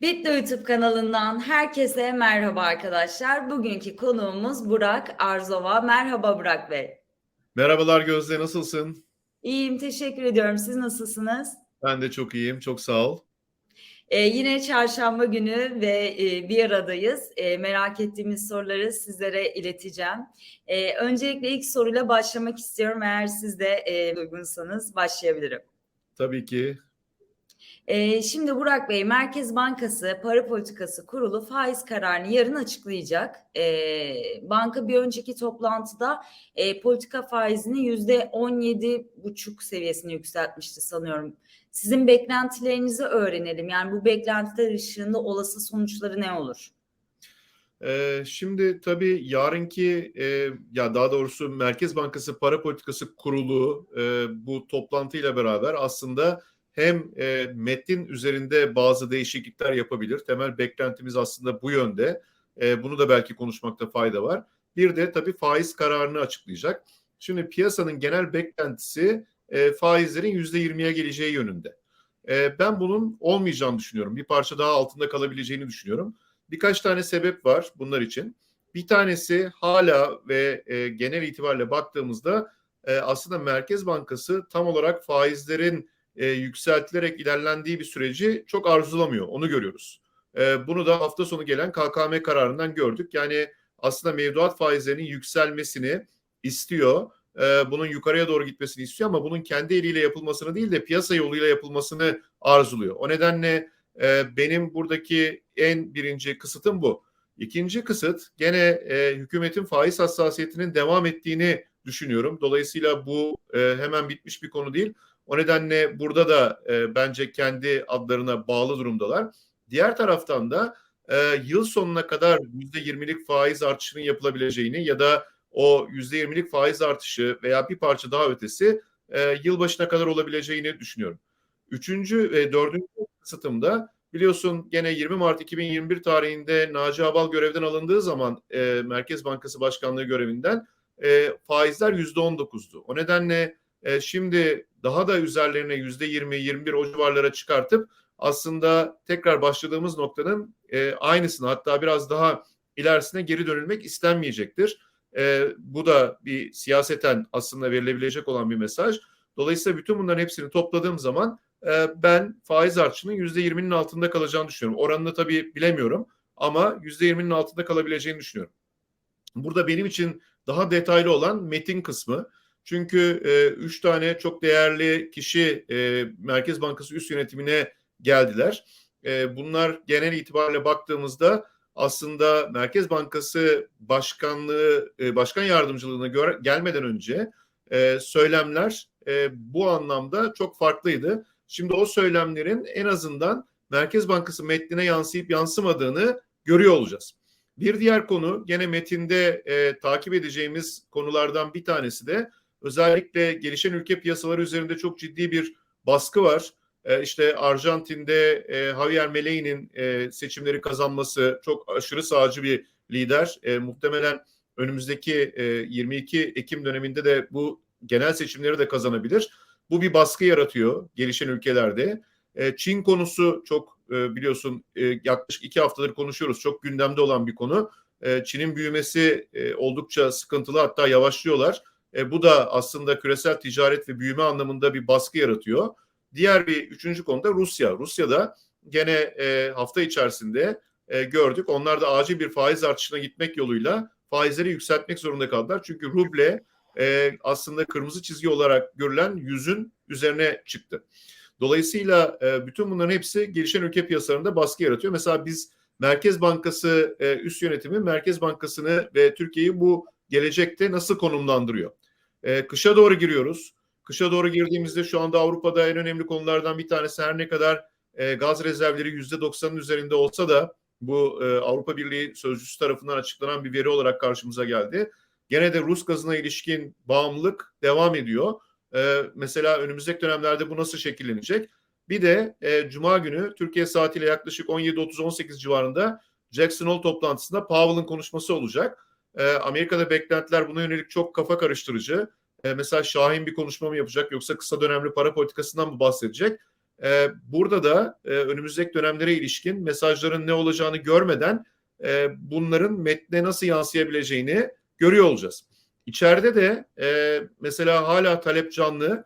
Bitlo YouTube kanalından herkese merhaba arkadaşlar. Bugünkü konuğumuz Burak Arzova. Merhaba Burak Bey. Merhabalar Gözde, nasılsın? İyiyim, teşekkür ediyorum. Siz nasılsınız? Ben de çok iyiyim, çok sağ ol. Ee, yine çarşamba günü ve e, bir aradayız. E, merak ettiğimiz soruları sizlere ileteceğim. E, öncelikle ilk soruyla başlamak istiyorum. Eğer siz de e, uygunsanız başlayabilirim. Tabii ki. Ee, şimdi Burak Bey, Merkez Bankası Para Politikası Kurulu faiz kararını yarın açıklayacak. Ee, banka bir önceki toplantıda e, politika faizini yüzde on yedi buçuk seviyesine yükseltmişti sanıyorum. Sizin beklentilerinizi öğrenelim. Yani bu beklentiler ışığında olası sonuçları ne olur? Ee, şimdi tabii yarınki, e, ya daha doğrusu Merkez Bankası Para Politikası Kurulu e, bu toplantıyla beraber aslında hem e, metnin üzerinde bazı değişiklikler yapabilir. Temel beklentimiz aslında bu yönde. E, bunu da belki konuşmakta fayda var. Bir de tabii faiz kararını açıklayacak. Şimdi piyasanın genel beklentisi e, faizlerin %20'ye geleceği yönünde. E, ben bunun olmayacağını düşünüyorum. Bir parça daha altında kalabileceğini düşünüyorum. Birkaç tane sebep var bunlar için. Bir tanesi hala ve e, genel itibariyle baktığımızda e, aslında Merkez Bankası tam olarak faizlerin e, yükseltilerek ilerlendiği bir süreci çok arzulamıyor. Onu görüyoruz. E, bunu da hafta sonu gelen KKM kararından gördük. Yani aslında mevduat faizlerinin yükselmesini istiyor. E, bunun yukarıya doğru gitmesini istiyor ama bunun kendi eliyle yapılmasını değil de piyasa yoluyla yapılmasını arzuluyor. O nedenle e, benim buradaki en birinci kısıtım bu. İkinci kısıt gene e, hükümetin faiz hassasiyetinin devam ettiğini düşünüyorum. Dolayısıyla bu e, hemen bitmiş bir konu değil. O nedenle burada da e, bence kendi adlarına bağlı durumdalar. Diğer taraftan da e, yıl sonuna kadar %20'lik faiz artışının yapılabileceğini ya da o %20'lik faiz artışı veya bir parça daha ötesi e, yılbaşına kadar olabileceğini düşünüyorum. Üçüncü ve dördüncü kısıtımda biliyorsun gene 20 Mart 2021 tarihinde Naci Abal görevden alındığı zaman e, Merkez Bankası Başkanlığı görevinden e, faizler %19'du. O nedenle e, şimdi daha da üzerlerine yüzde 20, 21 o civarlara çıkartıp aslında tekrar başladığımız noktanın e, aynısını hatta biraz daha ilerisine geri dönülmek istenmeyecektir. E, bu da bir siyaseten aslında verilebilecek olan bir mesaj. Dolayısıyla bütün bunların hepsini topladığım zaman e, ben faiz artışının yüzde 20'nin altında kalacağını düşünüyorum. Oranını tabii bilemiyorum ama yüzde 20'nin altında kalabileceğini düşünüyorum. Burada benim için daha detaylı olan metin kısmı. Çünkü e, üç tane çok değerli kişi e, Merkez Bankası üst yönetimine geldiler. E, bunlar genel itibariyle baktığımızda aslında Merkez Bankası Başkanlığı, e, Başkan Yardımcılığına göre, gelmeden önce e, söylemler e, bu anlamda çok farklıydı. Şimdi o söylemlerin en azından Merkez Bankası metnine yansıyıp yansımadığını görüyor olacağız. Bir diğer konu gene metinde e, takip edeceğimiz konulardan bir tanesi de özellikle gelişen ülke piyasaları üzerinde çok ciddi bir baskı var. E, işte Arjantin'de e, Javier Milei'nin e, seçimleri kazanması çok aşırı sağcı bir lider. E, muhtemelen önümüzdeki e, 22 Ekim döneminde de bu genel seçimleri de kazanabilir. Bu bir baskı yaratıyor gelişen ülkelerde. Çin konusu çok biliyorsun yaklaşık iki haftadır konuşuyoruz. Çok gündemde olan bir konu. Çin'in büyümesi oldukça sıkıntılı hatta yavaşlıyorlar. E, bu da aslında küresel ticaret ve büyüme anlamında bir baskı yaratıyor. Diğer bir üçüncü konuda Rusya. Rusya'da gene e, hafta içerisinde e, gördük. Onlar da acil bir faiz artışına gitmek yoluyla faizleri yükseltmek zorunda kaldılar. Çünkü ruble e, aslında kırmızı çizgi olarak görülen yüzün üzerine çıktı. Dolayısıyla e, bütün bunların hepsi gelişen ülke piyasalarında baskı yaratıyor. Mesela biz Merkez Bankası e, üst yönetimi Merkez Bankası'nı ve Türkiye'yi bu gelecekte nasıl konumlandırıyor? E, kışa doğru giriyoruz. Kışa doğru girdiğimizde şu anda Avrupa'da en önemli konulardan bir tanesi her ne kadar e, gaz rezervleri yüzde 90'ın üzerinde olsa da bu e, Avrupa Birliği sözcüsü tarafından açıklanan bir veri olarak karşımıza geldi. Gene de Rus gazına ilişkin bağımlılık devam ediyor. E, mesela önümüzdeki dönemlerde bu nasıl şekillenecek? Bir de e, Cuma günü Türkiye saatiyle yaklaşık 17.30-18 civarında Jackson Hole toplantısında Powell'ın konuşması olacak. E, Amerika'da beklentiler buna yönelik çok kafa karıştırıcı. E, mesela Şahin bir konuşma mı yapacak yoksa kısa dönemli para politikasından mı bahsedecek? E, burada da önümüzdeki dönemlere ilişkin mesajların ne olacağını görmeden bunların metne nasıl yansıyabileceğini görüyor olacağız. İçeride de mesela hala talep canlı.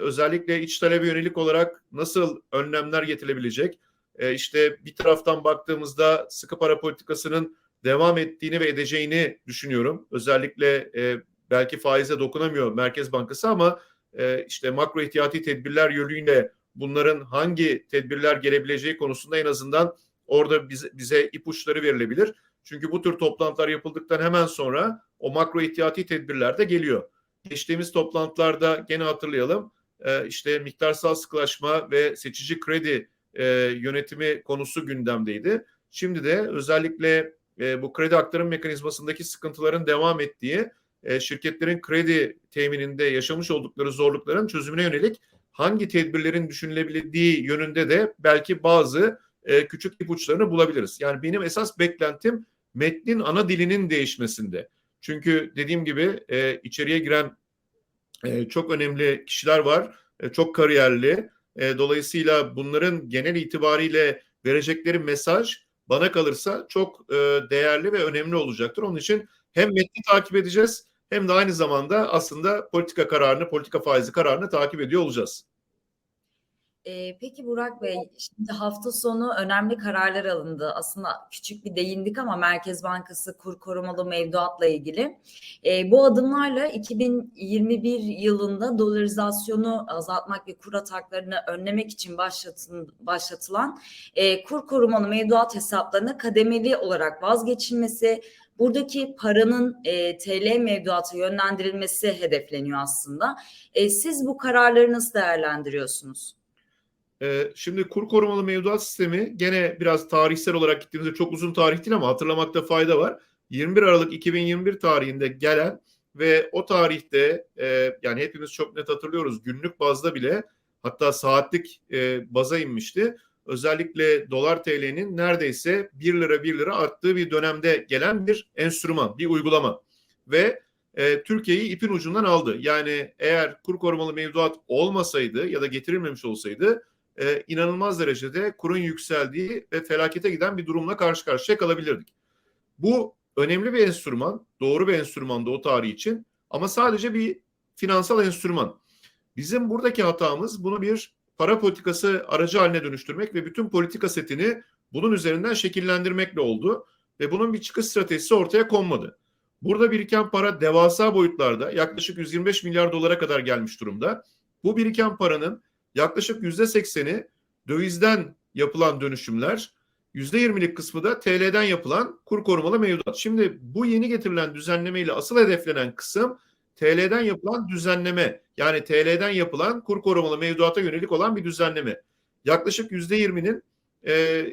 Özellikle iç talebe yönelik olarak nasıl önlemler getirilebilecek? E, işte bir taraftan baktığımızda sıkı para politikasının devam ettiğini ve edeceğini düşünüyorum. Özellikle e, belki faize dokunamıyor Merkez Bankası ama e, işte makro ihtiyati tedbirler yönüyle bunların hangi tedbirler gelebileceği konusunda en azından orada bize, bize ipuçları verilebilir. Çünkü bu tür toplantılar yapıldıktan hemen sonra o makro ihtiyati tedbirler de geliyor. Geçtiğimiz toplantılarda gene hatırlayalım e, işte miktarsal sıkılaşma ve seçici kredi e, yönetimi konusu gündemdeydi. Şimdi de özellikle e, bu kredi aktarım mekanizmasındaki sıkıntıların devam ettiği e, şirketlerin kredi temininde yaşamış oldukları zorlukların çözümüne yönelik hangi tedbirlerin düşünülebildiği yönünde de belki bazı e, küçük ipuçlarını bulabiliriz. Yani benim esas beklentim metnin ana dilinin değişmesinde. Çünkü dediğim gibi e, içeriye giren e, çok önemli kişiler var, e, çok kariyerli. E, dolayısıyla bunların genel itibariyle verecekleri mesaj bana kalırsa çok e, değerli ve önemli olacaktır. Onun için hem metni takip edeceğiz hem de aynı zamanda aslında politika kararını, politika faizi kararını takip ediyor olacağız. Ee, peki Burak Bey, şimdi hafta sonu önemli kararlar alındı. Aslında küçük bir değindik ama Merkez Bankası kur korumalı mevduatla ilgili. Ee, bu adımlarla 2021 yılında dolarizasyonu azaltmak ve kur ataklarını önlemek için başlatın, başlatılan e, kur korumalı mevduat hesaplarına kademeli olarak vazgeçilmesi, buradaki paranın e, TL mevduata yönlendirilmesi hedefleniyor aslında. E, siz bu kararları nasıl değerlendiriyorsunuz? Ee, şimdi kur korumalı mevduat sistemi gene biraz tarihsel olarak gittiğimizde çok uzun tarih değil ama hatırlamakta fayda var. 21 Aralık 2021 tarihinde gelen ve o tarihte e, yani hepimiz çok net hatırlıyoruz günlük bazda bile hatta saatlik e, baza inmişti. Özellikle dolar TL'nin neredeyse 1 lira 1 lira arttığı bir dönemde gelen bir enstrüman, bir uygulama ve e, Türkiye'yi ipin ucundan aldı. Yani eğer kur korumalı mevduat olmasaydı ya da getirilmemiş olsaydı e, inanılmaz derecede kurun yükseldiği ve felakete giden bir durumla karşı karşıya kalabilirdik. Bu önemli bir enstrüman, doğru bir enstrüman da o tarih için ama sadece bir finansal enstrüman. Bizim buradaki hatamız bunu bir para politikası aracı haline dönüştürmek ve bütün politika setini bunun üzerinden şekillendirmekle oldu ve bunun bir çıkış stratejisi ortaya konmadı. Burada biriken para devasa boyutlarda yaklaşık 125 milyar dolara kadar gelmiş durumda. Bu biriken paranın yaklaşık yüzde sekseni dövizden yapılan dönüşümler, yüzde yirmilik kısmı da TL'den yapılan kur korumalı mevduat. Şimdi bu yeni getirilen düzenleme ile asıl hedeflenen kısım TL'den yapılan düzenleme. Yani TL'den yapılan kur korumalı mevduata yönelik olan bir düzenleme. Yaklaşık yüzde yirminin e,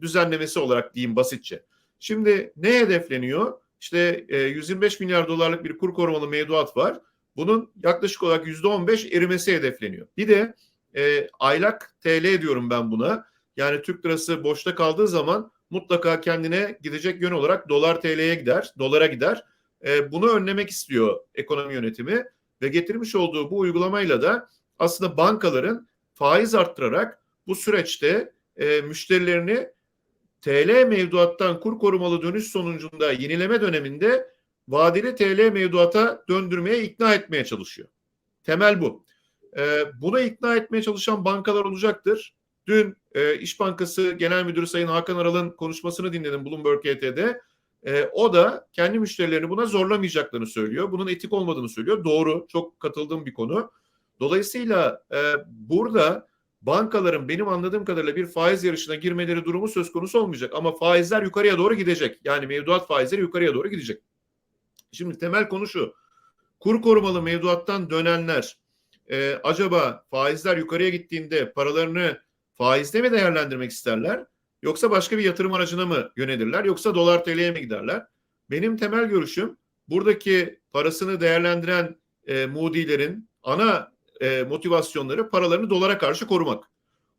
düzenlemesi olarak diyeyim basitçe. Şimdi ne hedefleniyor? İşte e, 125 milyar dolarlık bir kur korumalı mevduat var. Bunun yaklaşık olarak yüzde 15 erimesi hedefleniyor. Bir de e, aylak TL diyorum ben buna. Yani Türk lirası boşta kaldığı zaman mutlaka kendine gidecek yön olarak dolar TL'ye gider, dolara gider. E, bunu önlemek istiyor ekonomi yönetimi ve getirmiş olduğu bu uygulamayla da aslında bankaların faiz arttırarak bu süreçte e, müşterilerini TL mevduattan kur korumalı dönüş sonucunda yenileme döneminde vadeli TL mevduata döndürmeye ikna etmeye çalışıyor. Temel bu. E, buna ikna etmeye çalışan bankalar olacaktır. Dün e, İş Bankası Genel Müdürü Sayın Hakan Aral'ın konuşmasını dinledim Bloomberg ET'de. E, o da kendi müşterilerini buna zorlamayacaklarını söylüyor. Bunun etik olmadığını söylüyor. Doğru, çok katıldığım bir konu. Dolayısıyla e, burada bankaların benim anladığım kadarıyla bir faiz yarışına girmeleri durumu söz konusu olmayacak. Ama faizler yukarıya doğru gidecek. Yani mevduat faizleri yukarıya doğru gidecek. Şimdi temel konu şu. Kur korumalı mevduattan dönenler e, acaba faizler yukarıya gittiğinde paralarını faizde mi değerlendirmek isterler? Yoksa başka bir yatırım aracına mı yönelirler? Yoksa dolar TL'ye mi giderler? Benim temel görüşüm buradaki parasını değerlendiren e, Moody'lerin ana e, motivasyonları paralarını dolara karşı korumak.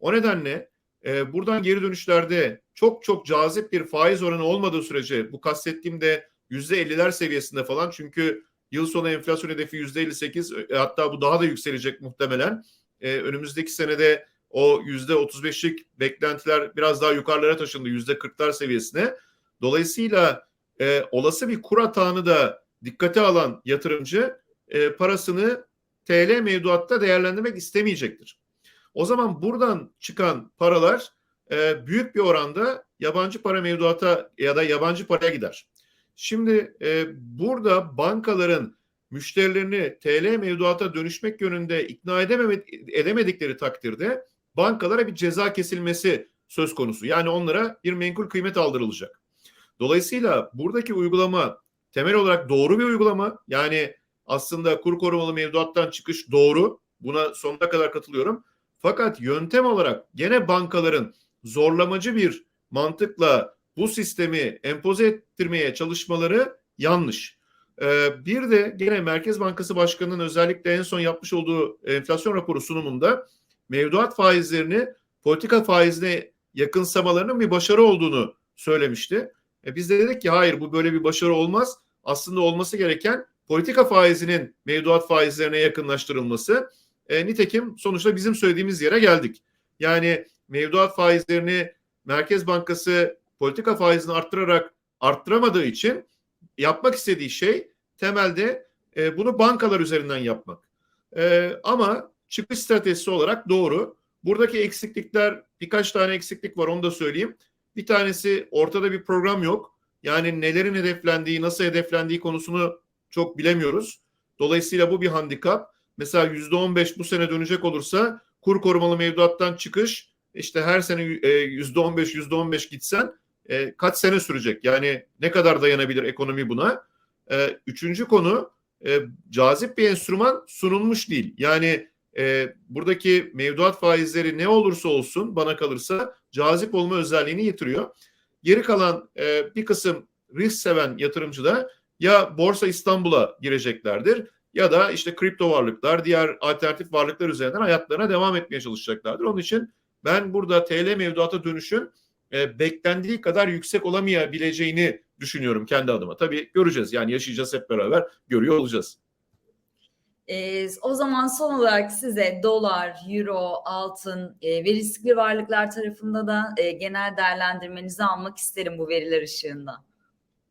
O nedenle e, buradan geri dönüşlerde çok çok cazip bir faiz oranı olmadığı sürece bu kastettiğimde yüzde 50'ler seviyesinde falan çünkü Yıl sonu enflasyon hedefi %58 e, hatta bu daha da yükselecek muhtemelen. Ee, önümüzdeki senede o yüzde 35'lik beklentiler biraz daha yukarılara taşındı yüzde 40'lar seviyesine. Dolayısıyla e, olası bir kur atağını da dikkate alan yatırımcı e, parasını TL mevduatta değerlendirmek istemeyecektir. O zaman buradan çıkan paralar e, büyük bir oranda yabancı para mevduata ya da yabancı paraya gider. Şimdi e, burada bankaların müşterilerini TL mevduata dönüşmek yönünde ikna edemedikleri takdirde bankalara bir ceza kesilmesi söz konusu. Yani onlara bir menkul kıymet aldırılacak. Dolayısıyla buradaki uygulama temel olarak doğru bir uygulama. Yani aslında kur korumalı mevduattan çıkış doğru. Buna sonuna kadar katılıyorum. Fakat yöntem olarak gene bankaların zorlamacı bir mantıkla bu sistemi empoze ettirmeye çalışmaları yanlış. Ee, bir de gene Merkez Bankası Başkanı'nın özellikle en son yapmış olduğu enflasyon raporu sunumunda mevduat faizlerini politika faizine yakınsamalarının bir başarı olduğunu söylemişti. E biz de dedik ki hayır bu böyle bir başarı olmaz. Aslında olması gereken politika faizinin mevduat faizlerine yakınlaştırılması. E, nitekim sonuçta bizim söylediğimiz yere geldik. Yani mevduat faizlerini Merkez Bankası politika faizini arttırarak arttıramadığı için yapmak istediği şey temelde e, bunu bankalar üzerinden yapmak. E, ama çıkış stratejisi olarak doğru. Buradaki eksiklikler birkaç tane eksiklik var onu da söyleyeyim. Bir tanesi ortada bir program yok. Yani nelerin hedeflendiği, nasıl hedeflendiği konusunu çok bilemiyoruz. Dolayısıyla bu bir handikap. Mesela yüzde on beş bu sene dönecek olursa kur korumalı mevduattan çıkış işte her sene yüzde on beş yüzde on beş gitsen e, kaç sene sürecek? Yani ne kadar dayanabilir ekonomi buna? E, üçüncü konu e, cazip bir enstrüman sunulmuş değil. Yani e, buradaki mevduat faizleri ne olursa olsun bana kalırsa cazip olma özelliğini yitiriyor. Geri kalan e, bir kısım risk seven yatırımcı da ya Borsa İstanbul'a gireceklerdir ya da işte kripto varlıklar, diğer alternatif varlıklar üzerinden hayatlarına devam etmeye çalışacaklardır. Onun için ben burada TL mevduata dönüşün e, beklendiği kadar yüksek olamayabileceğini düşünüyorum kendi adıma. Tabii göreceğiz yani yaşayacağız hep beraber görüyor olacağız. E, o zaman son olarak size dolar, euro, altın e, ve riskli varlıklar tarafında da e, genel değerlendirmenizi almak isterim bu veriler ışığında.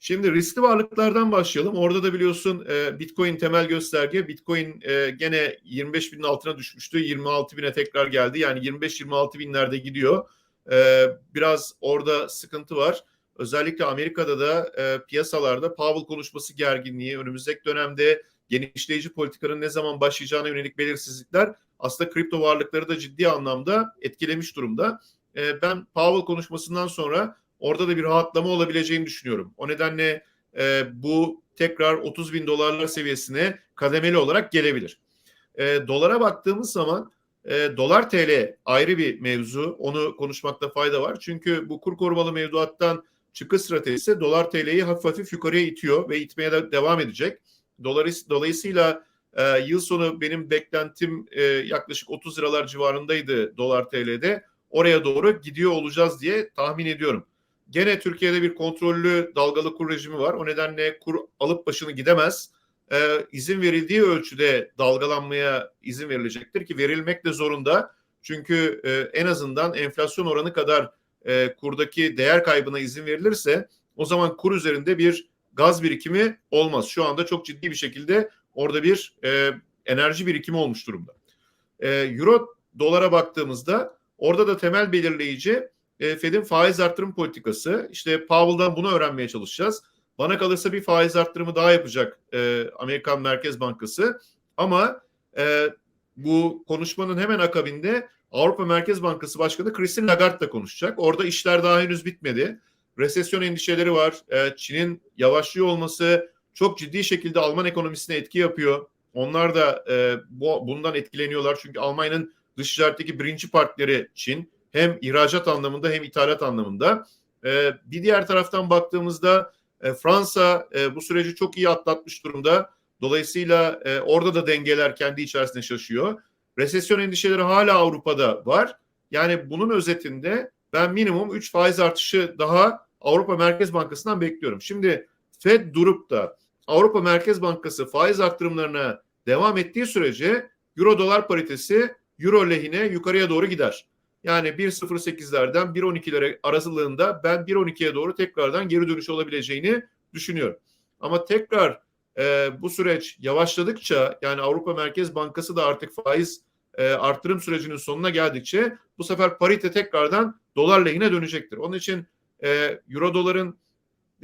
Şimdi riskli varlıklardan başlayalım. Orada da biliyorsun e, Bitcoin temel gösterge. Bitcoin e, gene 25 binin altına düşmüştü. 26 bine tekrar geldi. Yani 25-26 binlerde gidiyor. E, biraz orada sıkıntı var. Özellikle Amerika'da da e, piyasalarda Powell konuşması gerginliği, önümüzdeki dönemde genişleyici politikanın ne zaman başlayacağına yönelik belirsizlikler aslında kripto varlıkları da ciddi anlamda etkilemiş durumda. E, ben Powell konuşmasından sonra orada da bir rahatlama olabileceğini düşünüyorum. O nedenle e, bu tekrar 30 bin dolarlar seviyesine kademeli olarak gelebilir. E, dolara baktığımız zaman e, dolar TL ayrı bir mevzu. Onu konuşmakta fayda var. Çünkü bu kur korumalı mevduattan çıkış stratejisi dolar TL'yi hafif hafif yukarıya itiyor ve itmeye de devam edecek. Dolayısıyla e, yıl sonu benim beklentim e, yaklaşık 30 liralar civarındaydı dolar TL'de. Oraya doğru gidiyor olacağız diye tahmin ediyorum. Gene Türkiye'de bir kontrollü dalgalı kur rejimi var. O nedenle kur alıp başını gidemez. Ee, izin verildiği ölçüde dalgalanmaya izin verilecektir ki verilmek de zorunda. Çünkü e, en azından enflasyon oranı kadar e, kurdaki değer kaybına izin verilirse o zaman kur üzerinde bir gaz birikimi olmaz. Şu anda çok ciddi bir şekilde orada bir e, enerji birikimi olmuş durumda. E, Euro dolara baktığımızda orada da temel belirleyici e, Fed'in faiz arttırım politikası. İşte Powell'dan bunu öğrenmeye çalışacağız. Bana kalırsa bir faiz arttırımı daha yapacak e, Amerikan Merkez Bankası. Ama e, bu konuşmanın hemen akabinde Avrupa Merkez Bankası Başkanı Christine Lagarde da konuşacak. Orada işler daha henüz bitmedi. Resesyon endişeleri var. E, Çin'in yavaşlıyor olması çok ciddi şekilde Alman ekonomisine etki yapıyor. Onlar da e, bu, bundan etkileniyorlar. Çünkü Almanya'nın dış ticaretteki birinci partneri Çin hem ihracat anlamında hem ithalat anlamında. E, bir diğer taraftan baktığımızda e, Fransa e, bu süreci çok iyi atlatmış durumda. Dolayısıyla e, orada da dengeler kendi içerisinde şaşıyor. Resesyon endişeleri hala Avrupa'da var. Yani bunun özetinde ben minimum 3 faiz artışı daha Avrupa Merkez Bankası'ndan bekliyorum. Şimdi Fed durup da Avrupa Merkez Bankası faiz arttırımlarına devam ettiği sürece Euro dolar paritesi euro lehine yukarıya doğru gider. Yani 1.08'lerden 1.12'lere arasılığında ben 1.12'ye doğru tekrardan geri dönüş olabileceğini düşünüyorum. Ama tekrar e, bu süreç yavaşladıkça yani Avrupa Merkez Bankası da artık faiz e, arttırım sürecinin sonuna geldikçe bu sefer parite tekrardan dolar lehine dönecektir. Onun için e, euro doların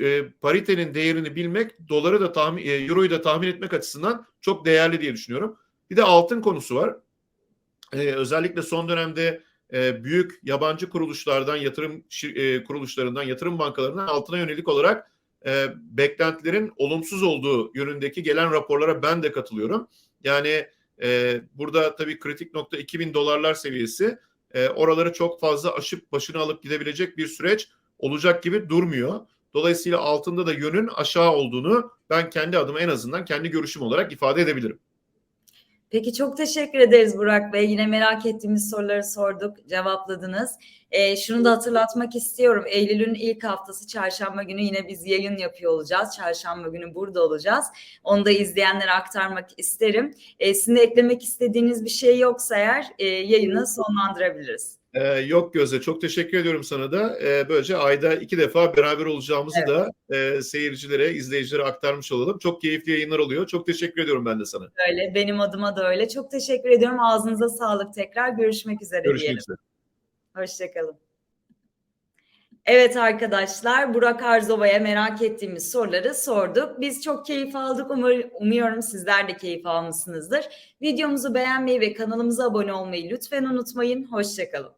e, paritenin değerini bilmek doları da tahmin e, euroyu da tahmin etmek açısından çok değerli diye düşünüyorum. Bir de altın konusu var. E, özellikle son dönemde e, büyük yabancı kuruluşlardan, yatırım e, kuruluşlarından, yatırım bankalarından altına yönelik olarak e, beklentilerin olumsuz olduğu yönündeki gelen raporlara ben de katılıyorum. Yani burada tabii kritik nokta 2000 dolarlar seviyesi. Oraları çok fazla aşıp başını alıp gidebilecek bir süreç olacak gibi durmuyor. Dolayısıyla altında da yönün aşağı olduğunu ben kendi adıma en azından kendi görüşüm olarak ifade edebilirim. Peki çok teşekkür ederiz Burak Bey. Yine merak ettiğimiz soruları sorduk, cevapladınız. Ee, şunu da hatırlatmak istiyorum. Eylül'ün ilk haftası çarşamba günü yine biz yayın yapıyor olacağız. Çarşamba günü burada olacağız. Onu da izleyenlere aktarmak isterim. Ee, sizin eklemek istediğiniz bir şey yoksa eğer e, yayını sonlandırabiliriz. Ee, yok Gözde çok teşekkür ediyorum sana da. Ee, böylece ayda iki defa beraber olacağımızı Evet. da e, seyircilere, izleyicilere aktarmış olalım. Çok keyifli yayınlar oluyor. Çok teşekkür ediyorum ben de sana. Öyle, benim adıma da öyle. Çok teşekkür ediyorum. Ağzınıza sağlık tekrar. Görüşmek üzere Görüşmek diyelim. üzere. Hoşçakalın. Evet arkadaşlar, Burak Arzova'ya merak ettiğimiz soruları sorduk. Biz çok keyif aldık. Umar- umuyorum sizler de keyif almışsınızdır. Videomuzu beğenmeyi ve kanalımıza abone olmayı lütfen unutmayın. Hoşçakalın.